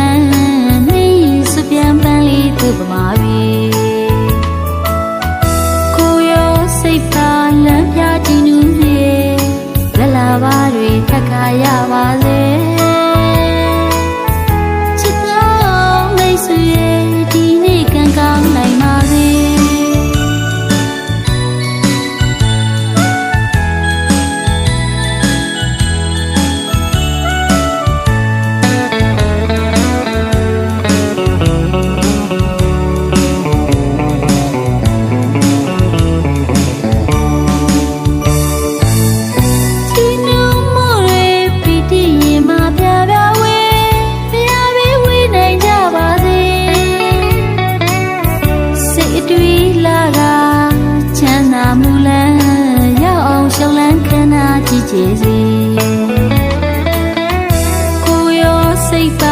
လန်းနေစပြန်ပန်းလေးသူ့ပမာ ဓာကြည့်ကြစေကိုယ်ရောစိတ်ပါလမ်းပြကြည့်နူးစေလလဘာတွေထက်ခါရပါ